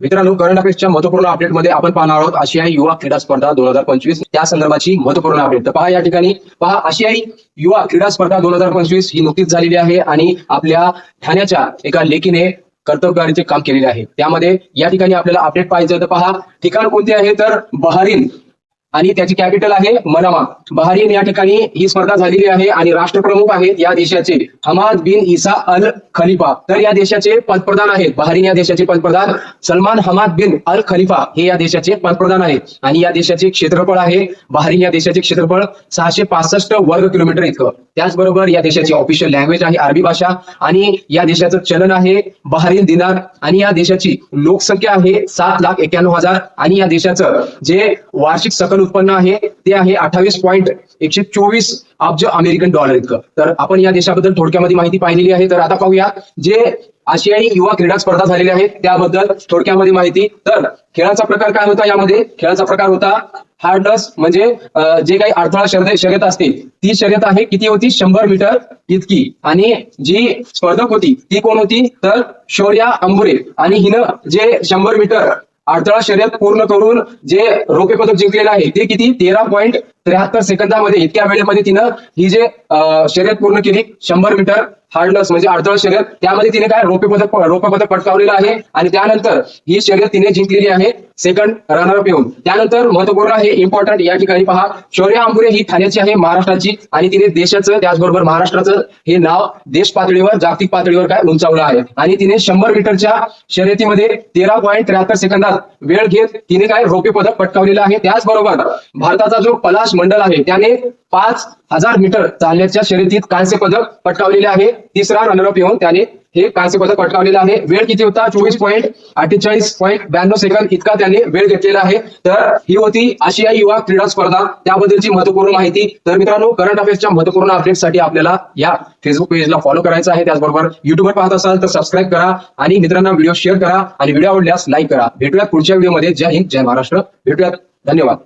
मित्रांनो करंट अफेअर्सच्या महत्त्वपूर्ण अपडेटमध्ये आपण पाहणार आहोत आशियाई युवा क्रीडा स्पर्धा दोन हजार पंचवीस. त्या संदर्भाची महत्त्वपूर्ण अपडेट तर पहा या ठिकाणी पहा आशियाई युवा क्रीडा स्पर्धा दोन हजार पंचवीस ही नुकतीच झालेली आहे आणि आपल्या ठाण्याच्या एका लेखीने कर्तव्यगारीचे काम केलेले आहे. त्यामध्ये या ठिकाणी आपल्याला अपडेट पाहिजे तर पहा ठिकाण कोणते आहे? तर बहारीन. आणि त्याची कॅपिटल आहे मनामा. बहारीन या ठिकाणी ही स्पर्धा झालेली आहे आणि राष्ट्रप्रमुख आहेत या देशाचे हमाद बिन इसा अल खलिफा. तर या देशाचे पंतप्रधान आहेत. बहारीन या देशाचे पंतप्रधान Salman Hamad bin Al Khalifa हे या देशाचे पंतप्रधान आहेत. आणि या देशाचे क्षेत्रफळ आहे बहारीन या देशाचे क्षेत्रफळ सहाशे पासष्ट वर्ग किलोमीटर इतकं. त्याचबरोबर या देशाची ऑफिशियल लँग्वेज आहे अरबी भाषा आणि या देशाचं चलन आहे बहारीन दिनार आणि या देशाची लोकसंख्या आहे सात लाख एक्क्याण्णव हजार आणि या देशाचं जे वार्षिक सकल उत्पन्न आहे ते आहे अठ्ठावीस पॉईंट एकशे चोवीस अब्ज अमेरिकन डॉलर इतकं. तर आपण या देशाबद्दल थोडक्यामध्ये माहिती पाहिलेली आहे. तर आता पाहूया जे आशियाई युवा क्रीडा स्पर्धा झालेल्या आहेत. त्याबद्दल थोडक्यामध्ये माहिती. तर खेळाचा प्रकार काय होता यामध्ये? खेळाचा प्रकार होता हार्डस म्हणजे जे काही अडथळा शर्यत शर्यत असते ती शर्यत आहे किती होती? शंभर मीटर इतकी. आणि जी स्पर्धक होती ती कोण होती? तर शौर्या अंबुरे आणि हिनं जे शंभर मीटर अडथळा शर्यत पूर्ण करून जे रौप्य पदक जिंकलेलं आहे ते किती? तेरा पॉईंट त्र्याहत्तर सेकंदामध्ये इतक्या वेळेमध्ये तिनं ही जे शर्यत पूर्ण केली शंभर मीटर हार्डनस म्हणजे अडथळ शर्यत त्यामध्ये तिने काय रोपे पदक रोपे पदक पटकावलेलं आहे आणि त्यानंतर ही शर्यत तिने जिंकलेली आहे सेकंड रनरअप येऊन. त्यानंतर महत्त्वपूर्ण आहे इम्पॉर्टंट या ठिकाणी पहा शौर्य आंबुरे ही ठाण्याची आहे महाराष्ट्राची आणि तिने देशाचं त्याचबरोबर महाराष्ट्राचं हे नाव देश पातळीवर जागतिक पातळीवर काय उंचावलं आहे. आणि तिने शंभर मीटरच्या शर्यतीमध्ये तेरा पॉईंट त्र्याहत्तर सेकंदात वेळ घेत तिने काय रोपे पदक पटकावलेलं आहे. त्याचबरोबर भारताचा जो पलाश मंडल आहे. त्याने पाच हजार मीटर चालण्याच्या शर्यतीत कांस्य पदक पटकावलेले आहे. तिसरा रनरअप येऊन त्याने हे कांस्य पदक पटकावलेलं आहे. वेळ किती होता? चोवीस पॉईंट अठ्ठेचाळीस पॉईंट ब्याण्णव सेकंद इतका त्याने वेळ घेतलेला आहे. तर ही होती आशियाई युवा क्रीडा स्पर्धा. त्याबद्दलची महत्त्वपूर्ण माहिती. तर मित्रांनो करंट अफेअर्सच्या महत्त्वपूर्ण अपडेटसाठी आपल्याला या फेसबुक पेजला फॉलो करायचं आहे. त्याचबरोबर युट्यूबवर पाहत असाल तर सबस्क्राईब करा आणि मित्रांना व्हिडिओ शेअर करा. आणि व्हिडिओ आवडल्यास लाईक करा. भेटूयात पुढच्या व्हिडिओमध्ये जय हिंद जय महाराष्ट्र. भेटूयात. धन्यवाद.